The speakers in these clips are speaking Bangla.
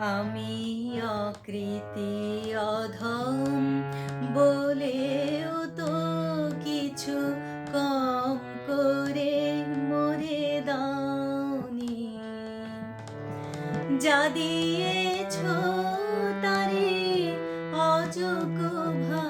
আমি অকৃতি অধম বলেও তো কিছু কম করে মরে দাওনি। যা দিয়েছ তারে অযোগ্য ভাবিয়া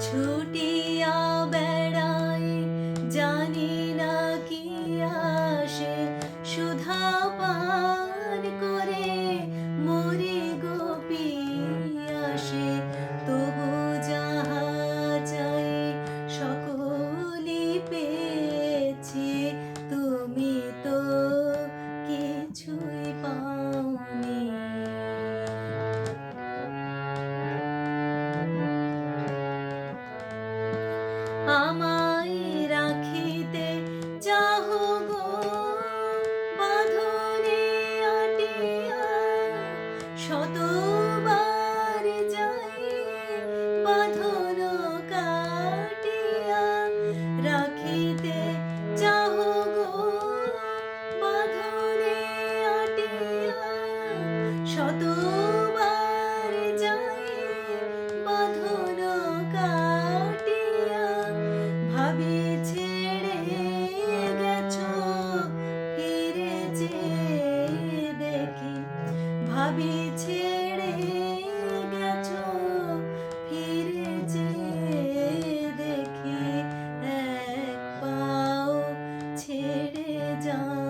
ছুটিয়া বেড়াই জানি না কি আসে। সুধা পান করে মরে গোপী আসে। তবু যাহা চাই সকলি পেয়েছি। শতবার যাই বাঁধন কাটিয়া রাখিতে চাহ গো, বাঁধনে আটিয়া শতবার যাই বাঁধন কাটিয়া ভাবি ছেড়ে গেছো, ফিরে যে দেখি। ভাবি দেখি এক পাও ছেড়ে যা